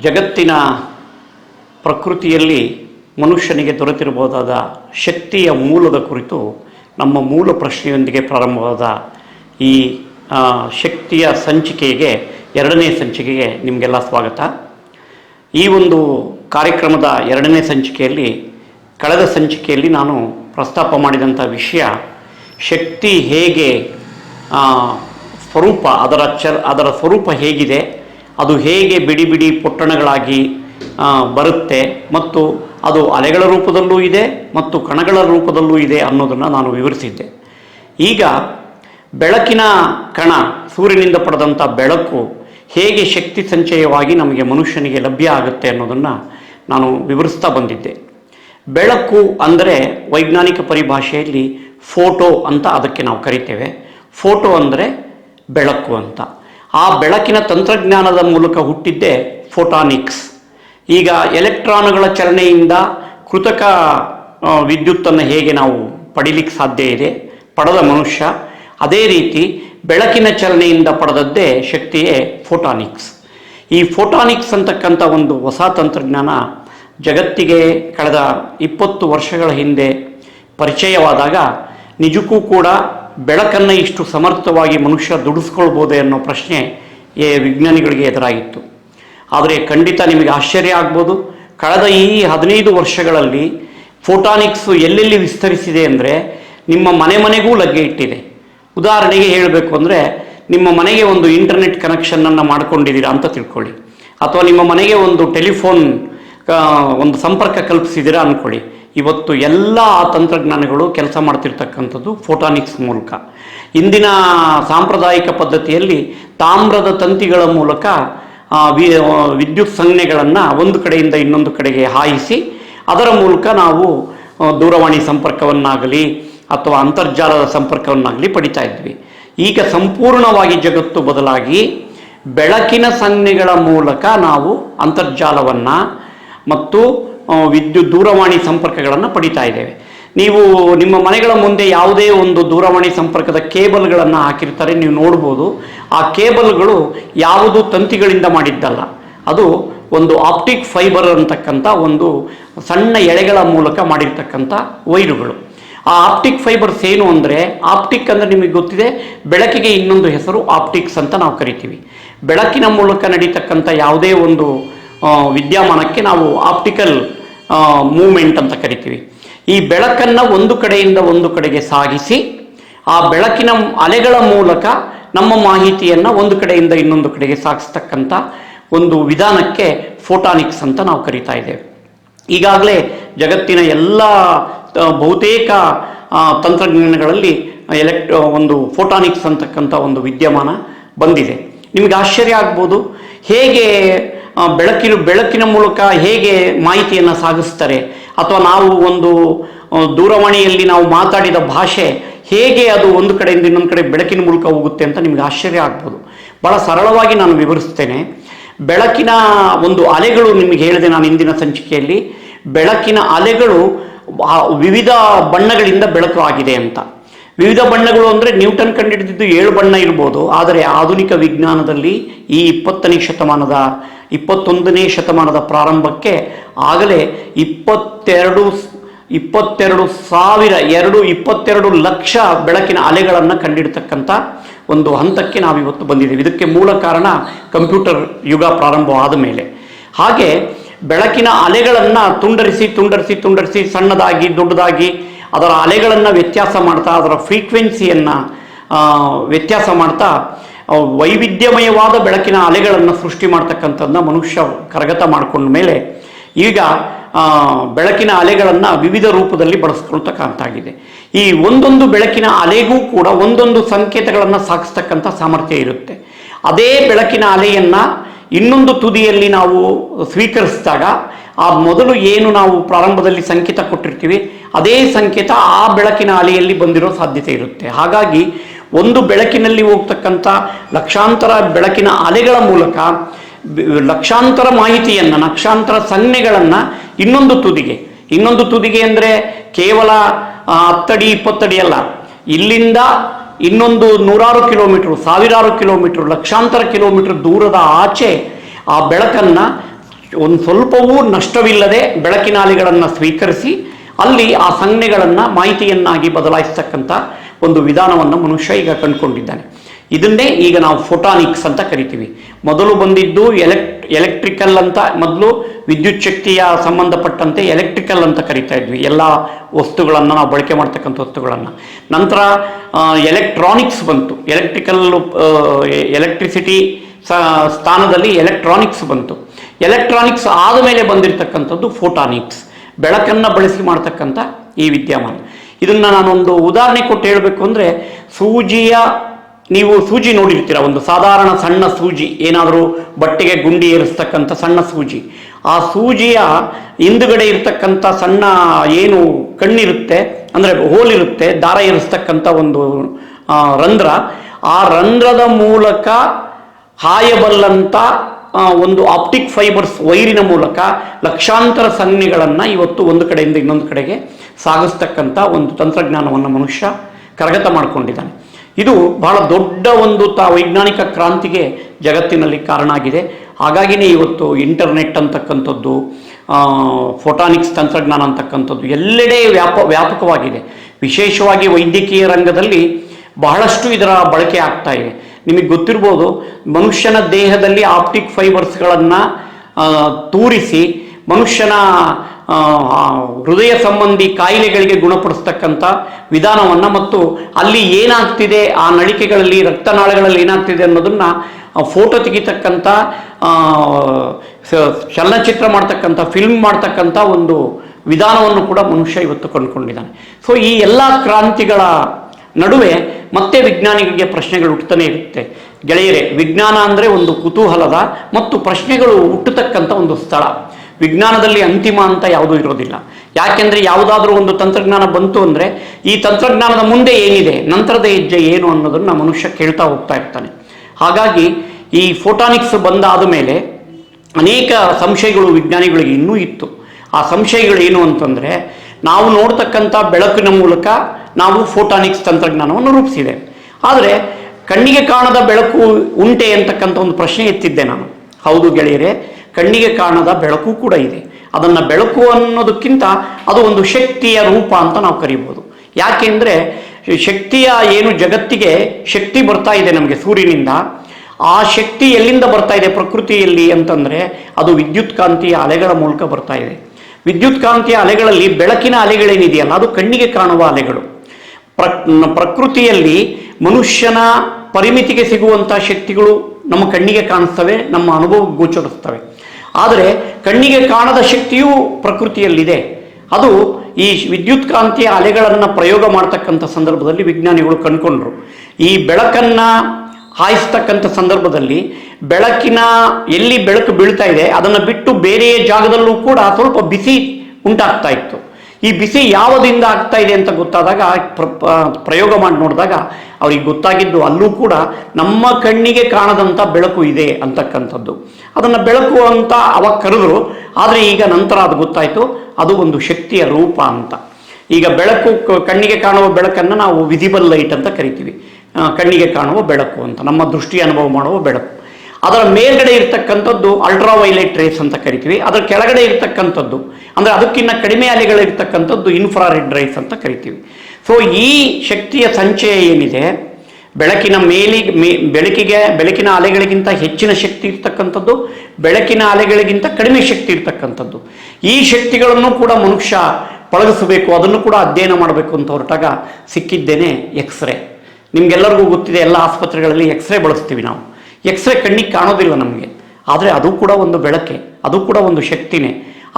ಜಗತ್ತಿನ ಪ್ರಕೃತಿಯಲ್ಲಿ ಮನುಷ್ಯನಿಗೆ ದೊರೆತಿರಬಹುದಾದ ಶಕ್ತಿಯ ಮೂಲದ ಕುರಿತು ನಮ್ಮ ಮೂಲ ಪ್ರಶ್ನೆಯೊಂದಿಗೆ ಪ್ರಾರಂಭವಾದ ಈ ಶಕ್ತಿಯ ಸಂಚಿಕೆಗೆ, ಎರಡನೇ ಸಂಚಿಕೆಗೆ ನಿಮಗೆಲ್ಲ ಸ್ವಾಗತ. ಈ ಒಂದು ಕಾರ್ಯಕ್ರಮದ ಎರಡನೇ ಸಂಚಿಕೆಯಲ್ಲಿ, ಕಳೆದ ಸಂಚಿಕೆಯಲ್ಲಿ ನಾನು ಪ್ರಸ್ತಾಪ ಮಾಡಿದಂಥ ವಿಷಯ, ಶಕ್ತಿ ಹೇಗೆ ಸ್ವರೂಪ, ಅದರ ಚ ಅದರ ಸ್ವರೂಪ ಹೇಗಿದೆ ಅದು ಹೇಗೆ ಬಿಡಿ ಬಿಡಿ ಪೊಟ್ಟಣಗಳಾಗಿ ಬರುತ್ತೆ ಮತ್ತು ಅದು ಅಲೆಗಳ ರೂಪದಲ್ಲೂ ಇದೆ ಮತ್ತು ಕಣಗಳ ರೂಪದಲ್ಲೂ ಇದೆ ಅನ್ನೋದನ್ನು ನಾನು ವಿವರಿಸಿದ್ದೆ. ಈಗ ಬೆಳಕಿನ ಕಣ, ಸೂರ್ಯನಿಂದ ಪಡೆದಂಥ ಬೆಳಕು ಹೇಗೆ ಶಕ್ತಿ ಸಂಚಯವಾಗಿ ನಮಗೆ ಮನುಷ್ಯನಿಗೆ ಲಭ್ಯ ಆಗುತ್ತೆ ಅನ್ನೋದನ್ನು ನಾನು ವಿವರಿಸ್ತಾ ಬಂದಿದ್ದೆ. ಬೆಳಕು ಅಂದರೆ ವೈಜ್ಞಾನಿಕ ಪರಿಭಾಷೆಯಲ್ಲಿ ಫೋಟೋ ಅಂತ ಅದಕ್ಕೆ ನಾವು ಕರಿತೇವೆ. ಫೋಟೋ ಅಂದರೆ ಬೆಳಕು ಅಂತ. ಆ ಬೆಳಕಿನ ತಂತ್ರಜ್ಞಾನದ ಮೂಲಕ ಹುಟ್ಟಿದ್ದೇ ಫೋಟಾನಿಕ್ಸ್. ಈಗ ಎಲೆಕ್ಟ್ರಾನುಗಳ ಚಲನೆಯಿಂದ ಕೃತಕ ವಿದ್ಯುತ್ತನ್ನು ಹೇಗೆ ನಾವು ಪಡಿಲಿಕ್ಕೆ ಸಾಧ್ಯ ಇದೆ? ಪಡೆದ ಮನುಷ್ಯ ಅದೇ ರೀತಿ ಬೆಳಕಿನ ಚಲನೆಯಿಂದ ಪಡೆದದ್ದೇ ಶಕ್ತಿಯೇ ಫೋಟಾನಿಕ್ಸ್. ಈ ಫೋಟಾನಿಕ್ಸ್ ಅಂತಕ್ಕಂಥ ಒಂದು ಹೊಸ ತಂತ್ರಜ್ಞಾನ ಜಗತ್ತಿಗೆ ಕಳೆದ ಇಪ್ಪತ್ತು ವರ್ಷಗಳ ಹಿಂದೆ ಪರಿಚಯವಾದಾಗ ನಿಜಕ್ಕೂ ಕೂಡ ಬೆಳಕನ್ನು ಇಷ್ಟು ಸಮರ್ಥವಾಗಿ ಮನುಷ್ಯ ದುಡಿಸ್ಕೊಳ್ಬೋದೇ ಅನ್ನೋ ಪ್ರಶ್ನೆ ಈ ವಿಜ್ಞಾನಿಗಳಿಗೆ ಎದುರಾಗಿತ್ತು. ಆದರೆ ಖಂಡಿತ ನಿಮಗೆ ಆಶ್ಚರ್ಯ ಆಗ್ಬೋದು. ಕಳೆದ ಈ ಹದಿನೈದು ವರ್ಷಗಳಲ್ಲಿ ಫೋಟಾನಿಕ್ಸು ಎಲ್ಲೆಲ್ಲಿ ವಿಸ್ತರಿಸಿದೆ ಅಂದರೆ ನಿಮ್ಮ ಮನೆ ಮನೆಗೂ ಲಗ್ಗೆ ಇಟ್ಟಿದೆ. ಉದಾಹರಣೆಗೆ ಹೇಳಬೇಕು ಅಂದರೆ ನಿಮ್ಮ ಮನೆಗೆ ಒಂದು ಇಂಟರ್ನೆಟ್ ಕನೆಕ್ಷನನ್ನು ಮಾಡ್ಕೊಂಡಿದ್ದೀರಾ ಅಂತ ತಿಳ್ಕೊಳ್ಳಿ. ಅಥವಾ ನಿಮ್ಮ ಮನೆಗೆ ಒಂದು ಟೆಲಿಫೋನ್ ಒಂದು ಸಂಪರ್ಕ ಕಲ್ಪಿಸಿದ್ದೀರಾ ಅಂದ್ಕೊಳ್ಳಿ ಇವತ್ತು ಎಲ್ಲ ತಂತ್ರಜ್ಞಾನಗಳು ಕೆಲಸ ಮಾಡ್ತಿರ್ತಕ್ಕಂಥದ್ದು ಫೋಟಾನಿಕ್ಸ್ ಮೂಲಕ. ಇಂದಿನ ಸಾಂಪ್ರದಾಯಿಕ ಪದ್ಧತಿಯಲ್ಲಿ ತಾಮ್ರದ ತಂತಿಗಳ ಮೂಲಕ ವಿದ್ಯುತ್ ಸಂಜ್ಞೆಗಳನ್ನು ಒಂದು ಕಡೆಯಿಂದ ಇನ್ನೊಂದು ಕಡೆಗೆ ಹಾಯಿಸಿ, ಅದರ ಮೂಲಕ ನಾವು ದೂರವಾಣಿ ಸಂಪರ್ಕವನ್ನಾಗಲಿ ಅಥವಾ ಅಂತರ್ಜಾಲದ ಸಂಪರ್ಕವನ್ನಾಗಲಿ ಪಡಿತಾ ಇದ್ವಿ. ಈಗ ಸಂಪೂರ್ಣವಾಗಿ ಜಗತ್ತು ಬದಲಾಗಿ ಬೆಳಕಿನ ಸಂಜ್ಞೆಗಳ ಮೂಲಕ ನಾವು ಅಂತರ್ಜಾಲವನ್ನು ಮತ್ತು ವಿದ್ಯುತ್ ದೂರವಾಣಿ ಸಂಪರ್ಕಗಳನ್ನು ಪಡಿತಾ ಇದ್ದೇವೆ. ನೀವು ನಿಮ್ಮ ಮನೆಗಳ ಮುಂದೆ ಯಾವುದೇ ಒಂದು ದೂರವಾಣಿ ಸಂಪರ್ಕದ ಕೇಬಲ್ಗಳನ್ನು ಹಾಕಿರ್ತಾರೆ, ನೀವು ನೋಡ್ಬೋದು. ಆ ಕೇಬಲ್ಗಳು ಯಾವುದು ತಂತಿಗಳಿಂದ ಮಾಡಿದ್ದಲ್ಲ, ಅದು ಒಂದು ಆಪ್ಟಿಕ್ ಫೈಬರ್ ಅಂತಕ್ಕಂಥ ಒಂದು ಸಣ್ಣ ಎಳೆಗಳ ಮೂಲಕ ಮಾಡಿರ್ತಕ್ಕಂಥ ವೈರುಗಳು. ಆ ಆಪ್ಟಿಕ್ ಫೈಬರ್ಸ್ ಏನು ಅಂದರೆ, ಆಪ್ಟಿಕ್ ಅಂದರೆ ನಿಮಗೆ ಗೊತ್ತಿದೆ, ಬೆಳಕಿಗೆ ಇನ್ನೊಂದು ಹೆಸರು ಆಪ್ಟಿಕ್ಸ್ ಅಂತ ನಾವು ಕರಿತೀವಿ. ಬೆಳಕಿನ ಮೂಲಕ ನಡೀತಕ್ಕಂಥ ಯಾವುದೇ ಒಂದು ವಿದ್ಯಮಾನಕ್ಕೆ ನಾವು ಆಪ್ಟಿಕಲ್ ಮೂಮೆಂಟ್ ಅಂತ ಕರಿತೀವಿ. ಈ ಬೆಳಕನ್ನು ಒಂದು ಕಡೆಯಿಂದ ಒಂದು ಕಡೆಗೆ ಸಾಗಿಸಿ, ಆ ಬೆಳಕಿನ ಅಲೆಗಳ ಮೂಲಕ ನಮ್ಮ ಮಾಹಿತಿಯನ್ನು ಒಂದು ಕಡೆಯಿಂದ ಇನ್ನೊಂದು ಕಡೆಗೆ ಸಾಗಿಸ್ತಕ್ಕಂಥ ಒಂದು ವಿಧಾನಕ್ಕೆ ಫೋಟಾನಿಕ್ಸ್ ಅಂತ ನಾವು ಕರಿತಾ ಇದ್ದೇವೆ. ಈಗಾಗಲೇ ಜಗತ್ತಿನ ಎಲ್ಲ ಬಹುತೇಕ ತಂತ್ರಜ್ಞಾನಗಳಲ್ಲಿ ಎಲೆಕ್ಟ್, ಒಂದು ಫೋಟಾನಿಕ್ಸ್ ಅಂತಕ್ಕಂಥ ಒಂದು ವಿದ್ಯಮಾನ ಬಂದಿದೆ. ನಿಮಗೆ ಆಶ್ಚರ್ಯ ಆಗ್ಬೋದು. ಹೇಗೆ ಬೆಳಕಿನ ಬೆಳಕಿನ ಮೂಲಕ ಹೇಗೆ ಮಾಹಿತಿಯನ್ನು ಸಾಗಿಸ್ತಾರೆ? ಅಥವಾ ನಾವು ಒಂದು ದೂರವಾಣಿಯಲ್ಲಿ ನಾವು ಮಾತಾಡಿದ ಭಾಷೆ ಹೇಗೆ ಅದು ಒಂದು ಕಡೆಯಿಂದ ಇನ್ನೊಂದು ಕಡೆ ಬೆಳಕಿನ ಮೂಲಕ ಹೋಗುತ್ತೆ ಅಂತ ನಿಮಗೆ ಆಶ್ಚರ್ಯ ಆಗ್ಬೋದು. ಭಾಳ ಸರಳವಾಗಿ ನಾನು ವಿವರಿಸ್ತೇನೆ. ಬೆಳಕಿನ ಒಂದು ಅಲೆಗಳು ನಿಮಗೆ ಹೇಳಿದೆ ನಾನು ಇಂದಿನ ಸಂಚಿಕೆಯಲ್ಲಿ. ಬೆಳಕಿನ ಅಲೆಗಳು ವಿವಿಧ ಬಣ್ಣಗಳಿಂದ ಬೆಳಕು ಆಗಿದೆ ಅಂತ. ವಿವಿಧ ಬಣ್ಣಗಳು ಅಂದರೆ ನ್ಯೂಟನ್ ಕಂಡುಹಿಡಿದಿದ್ದು ಏಳು ಬಣ್ಣ ಇರ್ಬೋದು. ಆದರೆ ಆಧುನಿಕ ವಿಜ್ಞಾನದಲ್ಲಿ ಈ ಇಪ್ಪತ್ತನೇ ಶತಮಾನದ, ಇಪ್ಪತ್ತೊಂದನೇ ಶತಮಾನದ ಪ್ರಾರಂಭಕ್ಕೆ ಆಗಲೇ ಇಪ್ಪತ್ತೆರಡು ಇಪ್ಪತ್ತೆರಡು ಸಾವಿರ ಎರಡು ಇಪ್ಪತ್ತೆರಡು ಲಕ್ಷ ಬೆಳಕಿನ ಅಲೆಗಳನ್ನು ಕಂಡಿಡ್ತಕ್ಕಂಥ ಒಂದು ಹಂತಕ್ಕೆ ನಾವಿವತ್ತು ಬಂದಿದ್ದೇವೆ. ಇದಕ್ಕೆ ಮೂಲ ಕಾರಣ ಕಂಪ್ಯೂಟರ್ ಯುಗ ಪ್ರಾರಂಭವಾದ ಮೇಲೆ. ಹಾಗೆ ಬೆಳಕಿನ ಅಲೆಗಳನ್ನು ತುಂಡರಿಸಿ ತುಂಡರಿಸಿ ತುಂಡರಿಸಿ ಸಣ್ಣದಾಗಿ, ದೊಡ್ಡದಾಗಿ ಅದರ ಅಲೆಗಳನ್ನು ವ್ಯತ್ಯಾಸ ಮಾಡ್ತಾ, ಅದರ ಫ್ರೀಕ್ವೆನ್ಸಿಯನ್ನು ವ್ಯತ್ಯಾಸ ಮಾಡ್ತಾ ವೈವಿಧ್ಯಮಯವಾದ ಬೆಳಕಿನ ಅಲೆಗಳನ್ನು ಸೃಷ್ಟಿ ಮಾಡ್ತಕ್ಕಂಥದ್ದನ್ನ ಮನುಷ್ಯ ಕರಗತ ಮಾಡಿಕೊಂಡ ಮೇಲೆ ಈಗ ಬೆಳಕಿನ ಅಲೆಗಳನ್ನು ವಿವಿಧ ರೂಪದಲ್ಲಿ ಬಳಸ್ಕೊಳ್ತಕ್ಕಂಥಾಗಿದೆ ಈ ಒಂದೊಂದು ಬೆಳಕಿನ ಅಲೆಗೂ ಕೂಡ ಒಂದೊಂದು ಸಂಕೇತಗಳನ್ನು ಸಾಗಿಸ್ತಕ್ಕಂಥ ಸಾಮರ್ಥ್ಯ ಇರುತ್ತೆ. ಅದೇ ಬೆಳಕಿನ ಅಲೆಯನ್ನು ಇನ್ನೊಂದು ತುದಿಯಲ್ಲಿ ನಾವು ಸ್ವೀಕರಿಸಿದಾಗ ಆ ಮೊದಲು ಏನು ನಾವು ಪ್ರಾರಂಭದಲ್ಲಿ ಸಂಕೇತ ಕೊಟ್ಟಿರ್ತೀವಿ, ಅದೇ ಸಂಕೇತ ಆ ಬೆಳಕಿನ ಅಲೆಯಲ್ಲಿ ಬಂದಿರೋ ಸಾಧ್ಯತೆ ಇರುತ್ತೆ. ಹಾಗಾಗಿ ಒಂದು ಬೆಳಕಿನಲ್ಲಿ ಹೋಗ್ತಕ್ಕಂಥ ಲಕ್ಷಾಂತರ ಬೆಳಕಿನ ಅಲೆಗಳ ಮೂಲಕ ಲಕ್ಷಾಂತರ ಮಾಹಿತಿಯನ್ನು, ಲಕ್ಷಾಂತರ ಸಂಜ್ಞೆಗಳನ್ನು ಇನ್ನೊಂದು ತುದಿಗೆ ಇನ್ನೊಂದು ತುದಿಗೆ ಅಂದರೆ ಕೇವಲ ಹತ್ತಡಿ, ಇಪ್ಪತ್ತಡಿ ಅಲ್ಲ, ಇಲ್ಲಿಂದ ಇನ್ನೊಂದು ನೂರಾರು ಕಿಲೋಮೀಟರ್, ಸಾವಿರಾರು ಕಿಲೋಮೀಟರ್, ಲಕ್ಷಾಂತರ ಕಿಲೋಮೀಟರ್ ದೂರದ ಆಚೆ ಆ ಬೆಳಕನ್ನು ಒಂದು ಸ್ವಲ್ಪವೂ ನಷ್ಟವಿಲ್ಲದೆ ಬೆಳಕಿನಾಲಿಗಳನ್ನು ಸ್ವೀಕರಿಸಿ ಅಲ್ಲಿ ಆ ಸಂಜ್ಞೆಗಳನ್ನು ಮಾಹಿತಿಯನ್ನಾಗಿ ಬದಲಾಯಿಸ್ತಕ್ಕಂಥ ಒಂದು ವಿಧಾನವನ್ನು ಮನುಷ್ಯ ಈಗ ಕಂಡುಕೊಂಡಿದ್ದಾನೆ. ಇದನ್ನೇ ಈಗ ನಾವು ಫೋಟಾನಿಕ್ಸ್ ಅಂತ ಕರಿತೀವಿ. ಮೊದಲು ಬಂದಿದ್ದು ಎಲೆಕ್, ಎಲೆಕ್ಟ್ರಿಕಲ್ ಅಂತ, ಮೊದಲು ವಿದ್ಯುತ್ ಶಕ್ತಿಯ ಸಂಬಂಧಪಟ್ಟಂತೆ ಎಲೆಕ್ಟ್ರಿಕಲ್ ಅಂತ ಕರಿತಾ ಇದ್ವಿ. ಎಲ್ಲ ವಸ್ತುಗಳನ್ನು ನಾವು ಬಳಕೆ ಮಾಡ್ತಕ್ಕಂಥ ವಸ್ತುಗಳನ್ನು. ನಂತರ ಎಲೆಕ್ಟ್ರಾನಿಕ್ಸ್ ಬಂತು. ಎಲೆಕ್ಟ್ರಿಕಲ್ ಎಲೆಕ್ಟ್ರಿಸಿಟಿ ಸ್ಥಾನದಲ್ಲಿ ಎಲೆಕ್ಟ್ರಾನಿಕ್ಸ್ ಬಂತು. ಎಲೆಕ್ಟ್ರಾನಿಕ್ಸ್ ಆದಮೇಲೆ ಬಂದಿರತಕ್ಕಂಥದ್ದು ಫೋಟಾನಿಕ್ಸ್ ಬೆಳಕನ್ನು ಬಳಸಿ ಮಾಡ್ತಕ್ಕಂಥ ಈ ವಿದ್ಯಮಾನ. ಇದನ್ನು ನಾನೊಂದು ಉದಾಹರಣೆ ಕೊಟ್ಟು ಹೇಳಬೇಕು ಅಂದರೆ ಸೂಜಿಯ, ನೀವು ಸೂಜಿ ನೋಡಿರ್ತೀರ? ಒಂದು ಸಾಧಾರಣ ಸಣ್ಣ ಸೂಜಿ, ಏನಾದರೂ ಬಟ್ಟೆಗೆ ಗುಂಡಿ ಏರಿಸ್ತಕ್ಕಂಥ ಸಣ್ಣ ಸೂಜಿ. ಆ ಸೂಜಿಯ ಹಿಂದುಗಡೆ ಇರತಕ್ಕಂಥ ಸಣ್ಣ ಏನು ಕಣ್ಣಿರುತ್ತೆ, ಅಂದರೆ ಹೋಲಿರುತ್ತೆ, ದಾರ ಏರಿಸ್ತಕ್ಕಂಥ ಒಂದು ರಂಧ್ರ. ಆ ರಂಧ್ರದ ಮೂಲಕ ಹಾಯಬಲ್ಲಂಥ ಒಂದು ಆಪ್ಟಿಕ್ ಫೈಬರ್ಸ್ ವೈರಿನ ಮೂಲಕ ಲಕ್ಷಾಂತರ ಸಂಜ್ಞೆಗಳನ್ನು ಇವತ್ತು ಒಂದು ಕಡೆಯಿಂದ ಇನ್ನೊಂದು ಕಡೆಗೆ ಸಾಗಿಸ್ತಕ್ಕಂಥ ಒಂದು ತಂತ್ರಜ್ಞಾನವನ್ನು ಮನುಷ್ಯ ಕರಗತ ಮಾಡಿಕೊಂಡಿದ್ದಾನೆ. ಇದು ಬಹಳ ದೊಡ್ಡ ಒಂದು ತ, ವೈಜ್ಞಾನಿಕ ಕ್ರಾಂತಿಗೆ ಜಗತ್ತಿನಲ್ಲಿ ಕಾರಣ ಆಗಿದೆ. ಹಾಗಾಗಿನೇ ಇವತ್ತು ಇಂಟರ್ನೆಟ್ ಅಂತಕ್ಕಂಥದ್ದು ಫೋಟಾನಿಕ್ಸ್ ತಂತ್ರಜ್ಞಾನ ಅಂತಕ್ಕಂಥದ್ದು ಎಲ್ಲೆಡೆ ವ್ಯಾಪ, ವ್ಯಾಪಕವಾಗಿದೆ. ವಿಶೇಷವಾಗಿ ವೈದ್ಯಕೀಯ ರಂಗದಲ್ಲಿ ಬಹಳಷ್ಟು ಇದರ ಬಳಕೆ ಆಗ್ತಾ ಇದೆ. ನಿಮಗೆ ಗೊತ್ತಿರ್ಬೋದು, ಮನುಷ್ಯನ ದೇಹದಲ್ಲಿ ಆಪ್ಟಿಕ್ ಫೈಬರ್ಸ್ಗಳನ್ನು ತೂರಿಸಿ ಮನುಷ್ಯನ ಹೃದಯ ಸಂಬಂಧಿ ಕಾಯಿಲೆಗಳಿಗೆ ಗುಣಪಡಿಸ್ತಕ್ಕಂಥ ವಿಧಾನವನ್ನು ಮತ್ತು ಅಲ್ಲಿ ಏನಾಗ್ತಿದೆ, ಆ ನಳಿಕೆಗಳಲ್ಲಿ ರಕ್ತನಾಳಗಳಲ್ಲಿ ಏನಾಗ್ತಿದೆ ಅನ್ನೋದನ್ನು ಫೋಟೋ ತೆಗಿತಕ್ಕಂಥ ಚಲನಚಿತ್ರ ಮಾಡ್ತಕ್ಕಂಥ, ಫಿಲ್ಮ್ ಮಾಡ್ತಕ್ಕಂಥ ಒಂದು ವಿಧಾನವನ್ನು ಕೂಡ ಮನುಷ್ಯ ಇವತ್ತು ಕಂಡುಕೊಂಡಿದ್ದಾನೆ. ಸೊ ಈ ಎಲ್ಲ ಕ್ರಾಂತಿಗಳ ನಡುವೆ ಮತ್ತೆ ವಿಜ್ಞಾನಿಗಳಿಗೆ ಪ್ರಶ್ನೆಗಳು ಹುಟ್ಟುತ್ತಾನೆ ಇರುತ್ತೆ. ಗೆಳೆಯರೆ, ವಿಜ್ಞಾನ ಅಂದರೆ ಒಂದು ಕುತೂಹಲದ ಮತ್ತು ಪ್ರಶ್ನೆಗಳು ಹುಟ್ಟತಕ್ಕಂಥ ಒಂದು ಸ್ಥಳ. ವಿಜ್ಞಾನದಲ್ಲಿ ಅಂತಿಮ ಅಂತ ಯಾವುದೂ ಇರೋದಿಲ್ಲ. ಯಾಕೆಂದರೆ ಯಾವುದಾದ್ರೂ ಒಂದು ತಂತ್ರಜ್ಞಾನ ಬಂತು ಅಂದರೆ ಈ ತಂತ್ರಜ್ಞಾನದ ಮುಂದೆ ಏನಿದೆ, ನಂತರದ ಹೆಜ್ಜೆ ಏನು ಅನ್ನೋದನ್ನು ಮನುಷ್ಯ ಕೇಳ್ತಾ ಹೋಗ್ತಾ ಇರ್ತಾನೆ. ಹಾಗಾಗಿ ಈ ಫೋಟಾನಿಕ್ಸ್ ಬಂದಾದ ಮೇಲೆ ಅನೇಕ ಸಂಶಯಗಳು ವಿಜ್ಞಾನಿಗಳಿಗೆ ಇನ್ನೂ ಇತ್ತು. ಆ ಸಂಶಯಗಳು ಏನು ಅಂತಂದರೆ ನಾವು ನೋಡ್ತಕ್ಕಂಥ ಬೆಳಕಿನ ಮೂಲಕ ನಾವು ಫೋಟಾನಿಕ್ಸ್ ತಂತ್ರಜ್ಞಾನವನ್ನು ರೂಪಿಸಿದೆ. ಆದರೆ ಕಣ್ಣಿಗೆ ಕಾಣದ ಬೆಳಕು ಉಂಟೆ ಅಂತಕ್ಕಂಥ ಒಂದು ಪ್ರಶ್ನೆ ಎತ್ತಿದ್ದೆ ನಾನು. ಹೌದು ಗೆಳೆಯರೆ, ಕಣ್ಣಿಗೆ ಕಾಣದ ಬೆಳಕು ಕೂಡ ಇದೆ. ಅದನ್ನು ಬೆಳಕು ಅನ್ನೋದಕ್ಕಿಂತ ಅದು ಒಂದು ಶಕ್ತಿಯ ರೂಪ ಅಂತ ನಾವು ಕರಿಬೋದು. ಯಾಕೆಂದರೆ ಶಕ್ತಿಯ ಏನು ಜಗತ್ತಿಗೆ ಶಕ್ತಿ ಬರ್ತಾ ಇದೆ ನಮಗೆ ಸೂರ್ಯನಿಂದ. ಆ ಶಕ್ತಿ ಎಲ್ಲಿಂದ ಬರ್ತಾ ಇದೆ ಪ್ರಕೃತಿಯಲ್ಲಿ ಅಂತಂದರೆ ಅದು ವಿದ್ಯುತ್ ಕಾಂತಿಯ ಅಲೆಗಳ ಮೂಲಕ ಬರ್ತಾ ಇದೆ. ವಿದ್ಯುತ್ ಕಾಂತಿಯ ಅಲೆಗಳಲ್ಲಿ ಬೆಳಕಿನ ಅಲೆಗಳೇನಿದೆಯಲ್ಲ, ಅದು ಕಣ್ಣಿಗೆ ಕಾಣುವ ಅಲೆಗಳು. ಪ್ರ ಪ್ರಕೃತಿಯಲ್ಲಿ ಮನುಷ್ಯನ ಪರಿಮಿತಿಗೆ ಸಿಗುವಂಥ ಶಕ್ತಿಗಳು ನಮ್ಮ ಕಣ್ಣಿಗೆ ಕಾಣಿಸ್ತವೆ, ನಮ್ಮ ಅನುಭವ ಗೋಚರಿಸ್ತವೆ. ಆದರೆ ಕಣ್ಣಿಗೆ ಕಾಣದ ಶಕ್ತಿಯೂ ಪ್ರಕೃತಿಯಲ್ಲಿದೆ. ಅದು ಈ ವಿದ್ಯುತ್ ಕಾಂತಿಯ ಅಲೆಗಳನ್ನು ಪ್ರಯೋಗ ಮಾಡ್ತಕ್ಕಂಥ ಸಂದರ್ಭದಲ್ಲಿ ವಿಜ್ಞಾನಿಗಳು ಕಂಡುಕೊಂಡ್ರು. ಈ ಬೆಳಕನ್ನು ಹಾಯಿಸ್ತಕ್ಕಂಥ ಸಂದರ್ಭದಲ್ಲಿ ಬೆಳಕಿನ ಎಲ್ಲಿ ಬೆಳಕು ಬೀಳ್ತಾ ಇದೆ, ಅದನ್ನು ಬಿಟ್ಟು ಬೇರೆ ಜಾಗದಲ್ಲೂ ಕೂಡ ಸ್ವಲ್ಪ ಬಿಸಿ ಉಂಟಾಗ್ತಾ ಇತ್ತು. ಈ ಬಿಸಿ ಯಾವದಿಂದ ಆಗ್ತಾ ಇದೆ ಅಂತ ಗೊತ್ತಾದಾಗ, ಪ್ರ- ಪ್ರಯೋಗ ಮಾಡಿ ನೋಡಿದಾಗ ಅವ್ರಿಗೆ ಗೊತ್ತಾಗಿದ್ದು ಅಲ್ಲೂ ಕೂಡ ನಮ್ಮ ಕಣ್ಣಿಗೆ ಕಾಣದಂಥ ಬೆಳಕು ಇದೆ ಅಂತಕ್ಕಂಥದ್ದು. ಅದನ್ನು ಬೆಳಕು ಅಂತ ಅವಾಗ ಕರೆದ್ರು, ಆದರೆ ಈಗ ನಂತರ ಅದು ಗೊತ್ತಾಯಿತು, ಅದು ಒಂದು ಶಕ್ತಿಯ ರೂಪ ಅಂತ. ಈಗ ಬೆಳಕು ಕಣ್ಣಿಗೆ ಕಾಣುವ ಬೆಳಕನ್ನು ನಾವು ವಿಸಿಬಲ್ ಲೈಟ್ ಅಂತ ಕರಿತೀವಿ. ಕಣ್ಣಿಗೆ ಕಾಣುವ ಬೆಳಕು ಅಂತ, ನಮ್ಮ ದೃಷ್ಟಿ ಅನುಭವ ಮಾಡುವ ಬೆಳಕು. ಅದರ ಮೇಲ್ಗಡೆ ಇರತಕ್ಕಂಥದ್ದು ಅಲ್ಟ್ರಾ ವೈಲೆಟ್ ರೇಸ್ ಅಂತ ಕರಿತೀವಿ. ಅದರ ಕೆಳಗಡೆ ಇರತಕ್ಕಂಥದ್ದು, ಅಂದರೆ ಅದಕ್ಕಿಂತ ಕಡಿಮೆ ಅಲೆಗಳಿರ್ತಕ್ಕಂಥದ್ದು ಇನ್ಫ್ರಾರೆಡ್ ರೇಸ್ ಅಂತ ಕರಿತೀವಿ. ಸೊ ಈ ಶಕ್ತಿಯ ಸಂಚಯ ಏನಿದೆ? ಬೆಳಕಿನ ಮೇಲಿಗೆ, ಮೇ, ಬೆಳಕಿಗೆ, ಬೆಳಕಿನ ಅಲೆಗಳಿಗಿಂತ ಹೆಚ್ಚಿನ ಶಕ್ತಿ ಇರ್ತಕ್ಕಂಥದ್ದು, ಬೆಳಕಿನ ಅಲೆಗಳಿಗಿಂತ ಕಡಿಮೆ ಶಕ್ತಿ ಇರ್ತಕ್ಕಂಥದ್ದು. ಈ ಶಕ್ತಿಗಳನ್ನು ಕೂಡ ಮನುಷ್ಯ ಪಳಗಿಸಬೇಕು, ಅದನ್ನು ಕೂಡ ಅಧ್ಯಯನ ಮಾಡಬೇಕು ಅಂತ ಹೊರಟಾಗ ಸಿಕ್ಕಿದ್ದೇನೆ ಎಕ್ಸ್ರೇ ನಿಮ್ಗೆಲ್ಲರಿಗೂ ಗೊತ್ತಿದೆ ಎಲ್ಲ ಆಸ್ಪತ್ರೆಗಳಲ್ಲಿ ಎಕ್ಸ್ರೇ ಬಳಸ್ತೀವಿ ನಾವು. ಎಕ್ಸ್ರೇ ಕಣ್ಣಿಗೆ ಕಾಣೋದಿಲ್ಲ ನಮಗೆ. ಆದರೆ ಅದು ಕೂಡ ಒಂದು ಬೆಳಕೆ, ಅದು ಕೂಡ ಒಂದು ಶಕ್ತಿನೇ.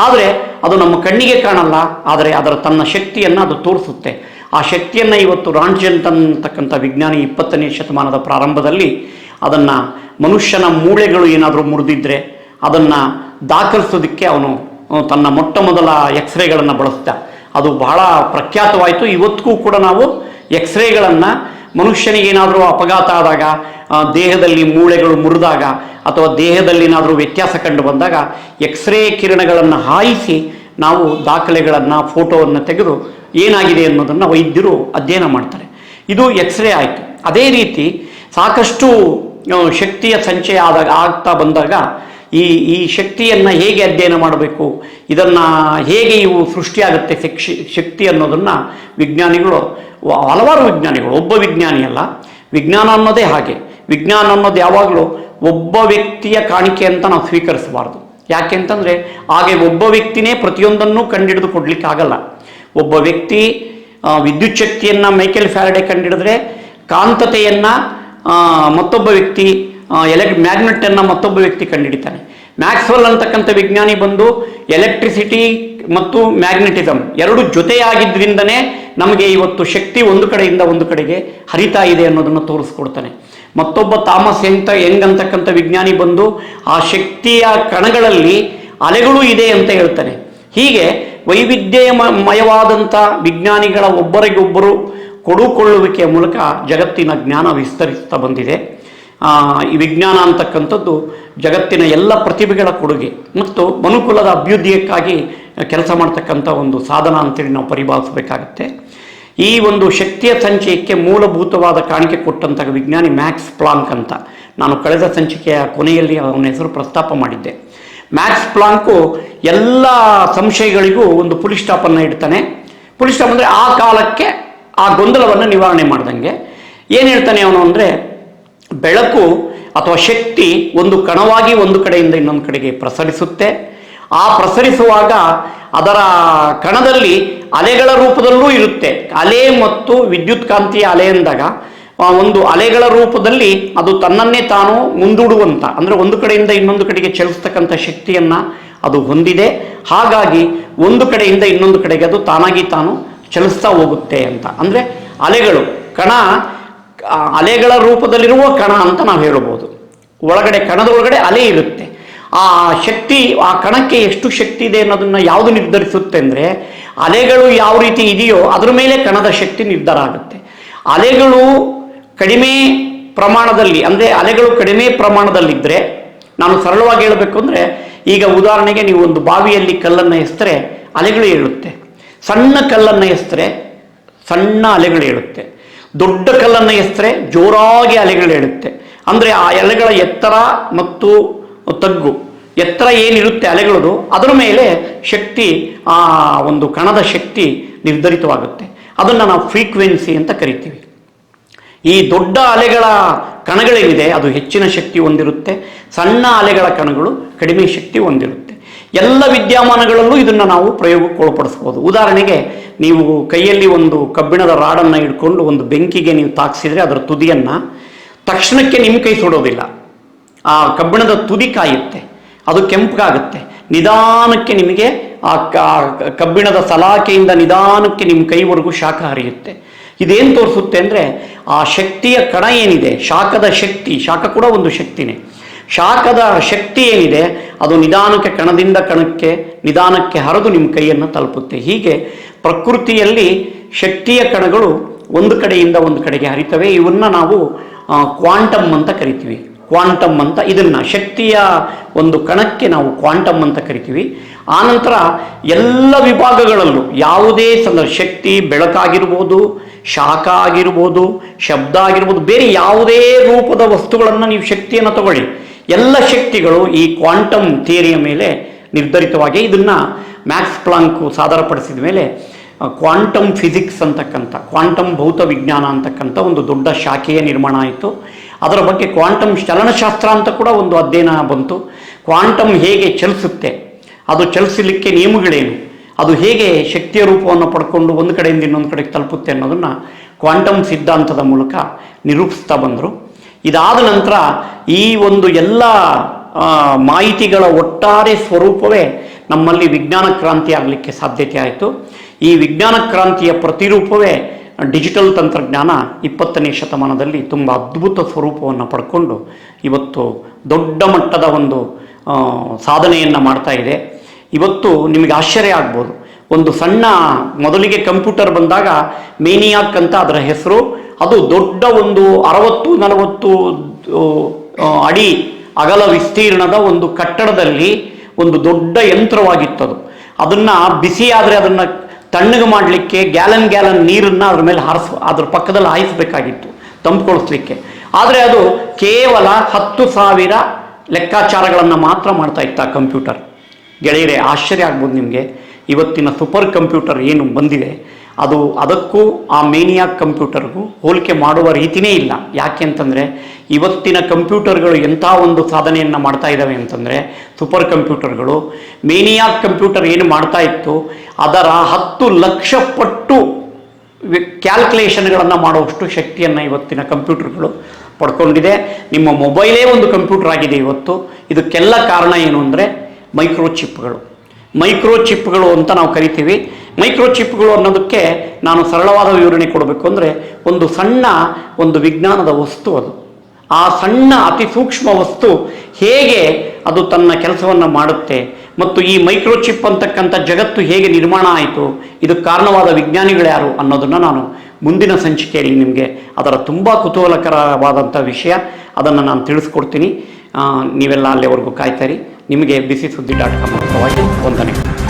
ಆದರೆ ಅದು ನಮ್ಮ ಕಣ್ಣಿಗೆ ಕಾಣಲ್ಲ, ಆದರೆ ಅದರ ತನ್ನ ಶಕ್ತಿಯನ್ನು ಅದು ತೋರಿಸುತ್ತೆ. ಆ ಶಕ್ತಿಯನ್ನು ಇವತ್ತು ರಾಂಜನ್ ಅಂತಕ್ಕಂಥ ವಿಜ್ಞಾನಿ ಇಪ್ಪತ್ತನೇ ಶತಮಾನದ ಪ್ರಾರಂಭದಲ್ಲಿ ಅದನ್ನು ಮನುಷ್ಯನ ಮೂಳೆಗಳು ಏನಾದರೂ ಮುರಿದಿದ್ರೆ ಅದನ್ನು ದಾಖಲಿಸೋದಕ್ಕೆ ಅವನು ತನ್ನ ಮೊಟ್ಟ ಮೊದಲ ಎಕ್ಸ್ರೇಗಳನ್ನು ಬಳಸ್ತ ಅದು ಬಹಳ ಪ್ರಖ್ಯಾತವಾಯಿತು. ಇವತ್ತಿಗೂ ಕೂಡ ನಾವು ಎಕ್ಸ್ರೇಗಳನ್ನು ಮನುಷ್ಯನಿಗೆ ಏನಾದರೂ ಅಪಘಾತ ಆದಾಗ ದೇಹದಲ್ಲಿ ಮೂಳೆಗಳು ಮುರಿದಾಗ ಅಥವಾ ದೇಹದಲ್ಲಿ ಏನಾದರೂ ವ್ಯತ್ಯಾಸ ಕಂಡು ಬಂದಾಗ ಎಕ್ಸ್ರೇ ಕಿರಣಗಳನ್ನು ಹಾಯಿಸಿ ನಾವು ದಾಖಲೆಗಳನ್ನು, ಫೋಟೋವನ್ನು ತೆಗೆದು ಏನಾಗಿದೆ ಅನ್ನೋದನ್ನು ವೈದ್ಯರು ಅಧ್ಯಯನ ಮಾಡ್ತಾರೆ. ಇದು ಎಕ್ಸ್ರೇ ಆಯಿತು. ಅದೇ ರೀತಿ ಸಾಕಷ್ಟು ಶಕ್ತಿಯ ಸಂಚಯ ಆದಾಗ, ಆಗ್ತಾ ಬಂದಾಗ ಈ ಈ ಶಕ್ತಿಯನ್ನು ಹೇಗೆ ಅಧ್ಯಯನ ಮಾಡಬೇಕು? ಇದನ್ನು ಹೇಗೆ ಇವು ಸೃಷ್ಟಿಯಾಗುತ್ತೆ ಶಕ್ತಿ ಶಕ್ತಿ ಅನ್ನೋದನ್ನು ವಿಜ್ಞಾನಿಗಳು, ಹಲವಾರು ವಿಜ್ಞಾನಿಗಳು, ಒಬ್ಬ ವಿಜ್ಞಾನಿ ಅಲ್ಲ, ವಿಜ್ಞಾನ ಅನ್ನೋದೇ ಹಾಗೆ. ವಿಜ್ಞಾನ ಅನ್ನೋದು ಯಾವಾಗಲೂ ಒಬ್ಬ ವ್ಯಕ್ತಿಯ ಕಾಣಿಕೆ ಅಂತ ನಾವು ಸ್ವೀಕರಿಸಬಾರ್ದು. ಯಾಕೆ ಅಂತಂದರೆ, ಹಾಗೆ ಒಬ್ಬ ವ್ಯಕ್ತಿನೇ ಪ್ರತಿಯೊಂದನ್ನು ಕಂಡಿಡಿದು ಕೊಡ್ಲಿಕ್ಕೆ ಆಗಲ್ಲ. ಒಬ್ಬ ವ್ಯಕ್ತಿ ವಿದ್ಯುತ್ ಶಕ್ತಿಯನ್ನು ಮೈಕೆಲ್ ಫ್ಯಾರಡೆ ಕಂಡಿಡಿದ್ರೆ, ಕಾಂತತೆಯನ್ನು ಮತ್ತೊಬ್ಬ ವ್ಯಕ್ತಿ ಎಲೆಕ್ ಮ್ಯಾಗ್ನೆಟನ್ನು ಮತ್ತೊಬ್ಬ ವ್ಯಕ್ತಿ ಕಂಡುಹಿಡಿತಾನೆ. ಮ್ಯಾಕ್ಸ್ವೆಲ್ ಅಂತಕ್ಕಂಥ ವಿಜ್ಞಾನಿ ಬಂದು ಎಲೆಕ್ಟ್ರಿಸಿಟಿ ಮತ್ತು ಮ್ಯಾಗ್ನೆಟಿಸಮ್ ಎರಡು ಜೊತೆಯಾಗಿದ್ದರಿಂದನೇ ನಮಗೆ ಇವತ್ತು ಶಕ್ತಿ ಒಂದು ಕಡೆಯಿಂದ ಒಂದು ಕಡೆಗೆ ಹರಿತಾ ಇದೆ ಅನ್ನೋದನ್ನು ತೋರಿಸ್ಕೊಡ್ತಾನೆ. ಮತ್ತೊಬ್ಬ ತಾಮಸ್ ಎಂತ ಹೆಂಗ್ ಅಂತಕ್ಕಂಥ ವಿಜ್ಞಾನಿ ಬಂದು ಆ ಶಕ್ತಿಯ ಕಣಗಳಲ್ಲಿ ಅಲೆಗಳು ಇದೆ ಅಂತ ಹೇಳ್ತಾನೆ. ಹೀಗೆ ವೈವಿಧ್ಯಮಯವಾದಂಥ ವಿಜ್ಞಾನಿಗಳ ಒಬ್ಬರಿಗೊಬ್ಬರು ಕೊಡುಕೊಳ್ಳುವಿಕೆಯ ಮೂಲಕ ಜಗತ್ತಿನ ಜ್ಞಾನ ವಿಸ್ತರಿಸ್ತಾ ಬಂದಿದೆ. ಈ ವಿಜ್ಞಾನ ಅಂತಕ್ಕಂಥದ್ದು ಜಗತ್ತಿನ ಎಲ್ಲ ಪ್ರತಿಭೆಗಳ ಕೊಡುಗೆ ಮತ್ತು ಮನುಕುಲದ ಅಭ್ಯುದಯಕ್ಕಾಗಿ ಕೆಲಸ ಮಾಡ್ತಕ್ಕಂಥ ಒಂದು ಸಾಧನ ಅಂತೇಳಿ ನಾವು ಪರಿಭಾವಿಸಬೇಕಾಗತ್ತೆ. ಈ ಒಂದು ಶಕ್ತಿಯ ಸಂಚಯಕ್ಕೆ ಮೂಲಭೂತವಾದ ಕಾಣಿಕೆ ಕೊಟ್ಟಂತಹ ವಿಜ್ಞಾನಿ ಮ್ಯಾಕ್ಸ್ ಪ್ಲಾಂಕ್ ಅಂತ. ನಾನು ಕಳೆದ ಸಂಚಿಕೆಯ ಕೊನೆಯಲ್ಲಿ ಅವನ ಹೆಸರು ಪ್ರಸ್ತಾಪ ಮಾಡಿದ್ದೆ. ಮ್ಯಾಕ್ಸ್ ಪ್ಲಾಂಕು ಎಲ್ಲ ಸಂಶಯಗಳಿಗೂ ಒಂದು ಪುಲಿ ಸ್ಟಾಪನ್ನು ಇಡ್ತಾನೆ. ಪುಲಿ ಸ್ಟಾಪ್ ಅಂದರೆ ಆ ಕಾಲಕ್ಕೆ ಆ ಗೊಂದಲವನ್ನು ನಿವಾರಣೆ ಮಾಡ್ದಂಗೆ. ಏನು ಹೇಳ್ತಾನೆ ಅವನು ಅಂದರೆ ಬೆಳಕು ಅಥವಾ ಶಕ್ತಿ ಒಂದು ಕಣವಾಗಿ ಒಂದು ಕಡೆಯಿಂದ ಇನ್ನೊಂದು ಕಡೆಗೆ ಪ್ರಸರಿಸುತ್ತೆ. ಆ ಪ್ರಸರಿಸುವಾಗ ಅದರ ಕಣದಲ್ಲಿ ಅಲೆಗಳ ರೂಪದಲ್ಲೂ ಇರುತ್ತೆ. ಅಲೆ ಮತ್ತು ವಿದ್ಯುತ್ ಕಾಂತೀಯ ಅಲೆ ಎಂದಾಗ ಒಂದು ಅಲೆಗಳ ರೂಪದಲ್ಲಿ ಅದು ತನ್ನನ್ನೇ ತಾನು ಮುಂದೂಡುವಂಥ ಅಂದರೆ ಒಂದು ಕಡೆಯಿಂದ ಇನ್ನೊಂದು ಕಡೆಗೆ ಚಲಿಸ್ತಕ್ಕಂಥ ಶಕ್ತಿಯನ್ನ ಅದು ಹೊಂದಿದೆ. ಹಾಗಾಗಿ ಒಂದು ಕಡೆಯಿಂದ ಇನ್ನೊಂದು ಕಡೆಗೆ ಅದು ತಾನಾಗಿ ತಾನು ಚಲಿಸ್ತಾ ಹೋಗುತ್ತೆ ಅಂತ. ಅಂದರೆ ಅಲೆಗಳು, ಕಣ ಅಲೆಗಳ ರೂಪದಲ್ಲಿರುವ ಕಣ ಅಂತ ನಾವು ಹೇಳಬಹುದು ಒಳಗಡೆ ಕಣದ ಒಳಗಡೆ ಅಲೆ ಇರುತ್ತೆ. ಆ ಶಕ್ತಿ, ಆ ಕಣಕ್ಕೆ ಎಷ್ಟು ಶಕ್ತಿ ಇದೆ ಅನ್ನೋದನ್ನ ಯಾವುದು ನಿರ್ಧರಿಸುತ್ತೆ ಅಂದರೆ, ಅಲೆಗಳು ಯಾವ ರೀತಿ ಇದೆಯೋ ಅದ್ರ ಮೇಲೆ ಕಣದ ಶಕ್ತಿ ನಿರ್ಧಾರ ಆಗುತ್ತೆ. ಅಲೆಗಳು ಕಡಿಮೆ ಪ್ರಮಾಣದಲ್ಲಿ, ಅಂದರೆ ಅಲೆಗಳು ಕಡಿಮೆ ಪ್ರಮಾಣದಲ್ಲಿದ್ದರೆ ನಾನು ಸರಳವಾಗಿ ಹೇಳಬೇಕು ಅಂದರೆ, ಈಗ ಉದಾಹರಣೆಗೆ ನೀವು ಒಂದು ಬಾವಿಯಲ್ಲಿ ಕಲ್ಲನ್ನು ಎಸ್ತರೆ ಅಲೆಗಳು ಏಳುತ್ತೆ. ಸಣ್ಣ ಕಲ್ಲನ್ನು ಎಸ್ತರೆ ಸಣ್ಣ ಅಲೆಗಳು ಏಳುತ್ತೆ. ದೊಡ್ಡ ಕಲ್ಲನ್ನು ಎಸ್ತರೆ ಜೋರಾಗಿ ಅಲೆಗಳು ಹೇಳುತ್ತೆ ಅಂದರೆ ಆ ಅಲೆಗಳ ಎತ್ತರ ಮತ್ತು ತಗ್ಗು, ಎತ್ತರ ಏನಿರುತ್ತೆ ಅಲೆಗಳದು ಅದರ ಮೇಲೆ ಶಕ್ತಿ, ಆ ಒಂದು ಕಣದ ಶಕ್ತಿ ನಿರ್ಧರಿತವಾಗುತ್ತೆ. ಅದನ್ನು ನಾವು ಫ್ರೀಕ್ವೆನ್ಸಿ ಅಂತ ಕರಿತೀವಿ. ಈ ದೊಡ್ಡ ಅಲೆಗಳ ಕಣಗಳೇನಿದೆ, ಅದು ಹೆಚ್ಚಿನ ಶಕ್ತಿ ಹೊಂದಿರುತ್ತೆ, ಸಣ್ಣ ಅಲೆಗಳ ಕಣಗಳು ಕಡಿಮೆ ಶಕ್ತಿ ಹೊಂದಿರುತ್ತೆ. ಎಲ್ಲ ವಿದ್ಯಮಾನಗಳಲ್ಲೂ ಇದನ್ನು ನಾವು ಪ್ರಯೋಗಕ್ಕೆ ಒಳಪಡಿಸ್ಬೋದು ಉದಾಹರಣೆಗೆ, ನೀವು ಕೈಯಲ್ಲಿ ಒಂದು ಕಬ್ಬಿಣದ ರಾಡನ್ನು ಹಿಡ್ಕೊಂಡು ಒಂದು ಬೆಂಕಿಗೆ ನೀವು ತಾಕ್ಸಿದ್ರೆ ಅದರ ತುದಿಯನ್ನು ತಕ್ಷಣಕ್ಕೆ ನಿಮ್ಮ ಕೈ ಸುಡೋದಿಲ್ಲ. ಆ ಕಬ್ಬಿಣದ ತುದಿ ಕಾಯುತ್ತೆ, ಅದು ಕೆಂಪಗಾಗುತ್ತೆ. ನಿಧಾನಕ್ಕೆ ನಿಮಗೆ ಆ ಕಬ್ಬಿಣದ ಸಲಾಕೆಯಿಂದ ನಿಧಾನಕ್ಕೆ ನಿಮ್ಮ ಕೈವರೆಗೂ ಶಾಖ ಹರಿಯುತ್ತೆ. ಇದೇನು ತೋರಿಸುತ್ತೆ ಅಂದರೆ, ಆ ಶಕ್ತಿಯ ಕಣ ಏನಿದೆ? ಶಾಖದ ಶಕ್ತಿ, ಶಾಖ ಕೂಡ ಒಂದು ಶಕ್ತಿನೇ. ಶಾಖದ ಶಕ್ತಿ ಏನಿದೆ? ಅದು ನಿಧಾನಕ್ಕೆ, ಕಣದಿಂದ ಕಣಕ್ಕೆ, ನಿಧಾನಕ್ಕೆ ಹರಿದು ನಿಮ್ಮ ಕೈಯನ್ನು ತಲುಪುತ್ತೆ. ಹೀಗೆ ಪ್ರಕೃತಿಯಲ್ಲಿ ಶಕ್ತಿಯ ಕಣಗಳು ಒಂದು ಕಡೆಯಿಂದ ಒಂದು ಕಡೆಗೆ ಹರಿತವೆ. ಇವನ್ನ ನಾವು ಕ್ವಾಂಟಮ್ ಅಂತ ಕರಿತೀವಿ. ಕ್ವಾಂಟಮ್ ಅಂತ ಇದನ್ನ ಶಕ್ತಿಯ ಒಂದು ಕಣಕ್ಕೆ ನಾವು ಕ್ವಾಂಟಮ್ ಅಂತ ಕರಿತೀವಿ. ಆನಂತರ ಎಲ್ಲ ವಿಭಾಗಗಳಲ್ಲೂ ಯಾವುದೇ ಸಂದರ್ಭ ಶಕ್ತಿ ಬೆಳಕಾಗಿರ್ಬೋದು, ಶಾಖ ಆಗಿರ್ಬೋದು, ಶಬ್ದ ಆಗಿರ್ಬೋದು, ಬೇರೆ ಯಾವುದೇ ರೂಪದ ವಸ್ತುಗಳನ್ನು ನೀವು ಶಕ್ತಿಯನ್ನು ತಗೊಳ್ಳಿ. ಎಲ್ಲ ಶಕ್ತಿಗಳು ಈ ಕ್ವಾಂಟಮ್ ಥಿಯರಿಯ ಮೇಲೆ ನಿರ್ಧರಿತವಾಗಿ ಇದನ್ನ ಮ್ಯಾಕ್ಸ್ ಪ್ಲಾಂಕು ಸಾದರಪಡಿಸಿದ ಮೇಲೆ ಕ್ವಾಂಟಮ್ ಫಿಸಿಕ್ಸ್ ಅಂತಕ್ಕಂಥ, ಕ್ವಾಂಟಮ್ ಭೌತ ವಿಜ್ಞಾನ ಅಂತಕ್ಕಂಥ ಒಂದು ದೊಡ್ಡ ಶಾಖೆಯ ನಿರ್ಮಾಣ ಆಯಿತು. ಅದರ ಬಗ್ಗೆ ಕ್ವಾಂಟಮ್ ಚಲನಶಾಸ್ತ್ರ ಅಂತ ಕೂಡ ಒಂದು ಅಧ್ಯಯನ ಬಂತು. ಕ್ವಾಂಟಮ್ ಹೇಗೆ ಚಲಿಸುತ್ತೆ, ಅದು ಚಲಿಸಲಿಕ್ಕೆ ನಿಯಮಗಳೇನು, ಅದು ಹೇಗೆ ಶಕ್ತಿಯ ರೂಪವನ್ನು ಪಡ್ಕೊಂಡು ಒಂದು ಕಡೆಯಿಂದ ಇನ್ನೊಂದು ಕಡೆಗೆ ತಲುಪುತ್ತೆ ಅನ್ನೋದನ್ನು ಕ್ವಾಂಟಮ್ ಸಿದ್ಧಾಂತದ ಮೂಲಕ ನಿರೂಪಿಸ್ತಾ ಬಂದರು. ಇದಾದ ನಂತರ ಈ ಒಂದು ಎಲ್ಲ ಮಾಹಿತಿಗಳ ಒಟ್ಟಾರೆ ಸ್ವರೂಪವೇ ನಮ್ಮಲ್ಲಿ ವಿಜ್ಞಾನ ಕ್ರಾಂತಿ ಆಗಲಿಕ್ಕೆ ಸಾಧ್ಯತೆ ಆಯಿತು. ಈ ವಿಜ್ಞಾನ ಕ್ರಾಂತಿಯ ಪ್ರತಿರೂಪವೇ ಡಿಜಿಟಲ್ ತಂತ್ರಜ್ಞಾನ ಇಪ್ಪತ್ತನೇ ಶತಮಾನದಲ್ಲಿ ತುಂಬ ಅದ್ಭುತ ಸ್ವರೂಪವನ್ನು ಪಡ್ಕೊಂಡು ಇವತ್ತು ದೊಡ್ಡ ಮಟ್ಟದ ಒಂದು ಸಾಧನೆಯನ್ನು ಮಾಡ್ತಾ ಇದೆ. ಇವತ್ತು ನಿಮಗೆ ಆಶ್ಚರ್ಯ ಆಗ್ಬೋದು. ಒಂದು ಸಣ್ಣ ಮೊದಲಿಗೆ ಕಂಪ್ಯೂಟರ್ ಬಂದಾಗ ಮೇನಿಯಾಕ್ ಅಂತ ಅದರ ಹೆಸರು ಅದು ದೊಡ್ಡ ಒಂದು ಅರವತ್ತು ನಲವತ್ತು ಆ, ಅಡಿ ಅಗಲ ವಿಸ್ತೀರ್ಣದ ಒಂದು ಕಟ್ಟಡದಲ್ಲಿ ಒಂದು ದೊಡ್ಡ ಯಂತ್ರವಾಗಿತ್ತದು. ಅದನ್ನ ಬಿಸಿ ಆದರೆ ಅದನ್ನ ತಣ್ಣಗೆ ಮಾಡಲಿಕ್ಕೆ ಗ್ಯಾಲನ್ ಗ್ಯಾಲನ್ ನೀರನ್ನ ಅದ್ರ ಮೇಲೆ ಹಾರಿಸ್ ಅದ್ರ ಪಕ್ಕದಲ್ಲಿ ಹಾಯಿಸಬೇಕಾಗಿತ್ತು ತಂಪುಗೊಳಿಸ್ಲಿಕ್ಕೆ. ಆದರೆ ಅದು ಕೇವಲ ಹತ್ತು ಸಾವಿರ ಲೆಕ್ಕಾಚಾರಗಳನ್ನು ಮಾತ್ರ ಮಾಡ್ತಾ ಇತ್ತ ಕಂಪ್ಯೂಟರ್. ಗೆಳೆಯರೇ ಆಶ್ಚರ್ಯ ಆಗ್ಬೋದು ನಿಮಗೆ. ಇವತ್ತಿನ ಸೂಪರ್ ಕಂಪ್ಯೂಟರ್ ಏನು ಬಂದಿದೆ. ಅದು ಅದಕ್ಕೂ ಆ ಮೇನಿಯಾಕ್ ಕಂಪ್ಯೂಟರ್ಗೂ ಹೋಲಿಕೆ ಮಾಡುವ ರೀತಿಯೇ ಇಲ್ಲ. ಯಾಕೆ ಅಂತಂದರೆ ಇವತ್ತಿನ ಕಂಪ್ಯೂಟರ್ಗಳು ಎಂಥ ಒಂದು ಸಾಧನೆಯನ್ನು ಮಾಡ್ತಾ ಇದ್ದಾವೆ ಅಂತಂದರೆ ಸೂಪರ್ ಕಂಪ್ಯೂಟರ್ಗಳು. ಮೇನಿಯಾಕ್ ಕಂಪ್ಯೂಟರ್ ಏನು ಮಾಡ್ತಾ ಇತ್ತು? ಅದರ ಹತ್ತು ಲಕ್ಷ ಪಟ್ಟು ಕ್ಯಾಲ್ಕುಲೇಷನ್ಗಳನ್ನು ಮಾಡುವಷ್ಟು ಶಕ್ತಿಯನ್ನು ಇವತ್ತಿನ ಕಂಪ್ಯೂಟರ್ಗಳು ಪಡ್ಕೊಂಡಿದೆ. ನಿಮ್ಮ ಮೊಬೈಲೇ ಒಂದು ಕಂಪ್ಯೂಟರ್ ಆಗಿದೆ ಇವತ್ತು. ಇದಕ್ಕೆಲ್ಲ ಕಾರಣ ಏನು ಅಂದರೆ ಮೈಕ್ರೋ ಚಿಪ್ಗಳು ಮೈಕ್ರೋ ಚಿಪ್ಗಳು ಅಂತ ನಾವು ಕರಿತೀವಿ. ಮೈಕ್ರೋ ಚಿಪ್ಗಳು ಅನ್ನೋದಕ್ಕೆ ನಾನು ಸರಳವಾದ ವಿವರಣೆ ಕೊಡಬೇಕು ಅಂದರೆ ಒಂದು ಸಣ್ಣ ಒಂದು ವಿಜ್ಞಾನದ ವಸ್ತು ಅದು. ಆ ಸಣ್ಣ ಅತಿ ಸೂಕ್ಷ್ಮ ವಸ್ತು ಹೇಗೆ ಅದು ತನ್ನ ಕೆಲಸವನ್ನು ಮಾಡುತ್ತೆ ಮತ್ತು ಈ ಮೈಕ್ರೋಚಿಪ್ ಅಂತಕ್ಕಂಥ ಜಗತ್ತು ಹೇಗೆ ನಿರ್ಮಾಣ ಆಯಿತು, ಇದಕ್ಕೆ ಕಾರಣವಾದ ವಿಜ್ಞಾನಿಗಳು ಯಾರು ಅನ್ನೋದನ್ನು ನಾನು ಮುಂದಿನ ಸಂಚಿಕೆಯಲ್ಲಿ ನಿಮಗೆ ಅದರ ತುಂಬ ಕುತೂಹಲಕರವಾದಂಥ ವಿಷಯ ಅದನ್ನು ನಾನು ತಿಳಿಸ್ಕೊಡ್ತೀನಿ. ನೀವೆಲ್ಲ ಅಲ್ಲಿವರೆಗೂ ಕಾಯ್ತಾರಿ ನಿಮಗೆ ಬಿಸಿ ಸುದ್ದಿ ಡಾಟ್ ಕಾಮ್ ವಂದನೆಗಳು.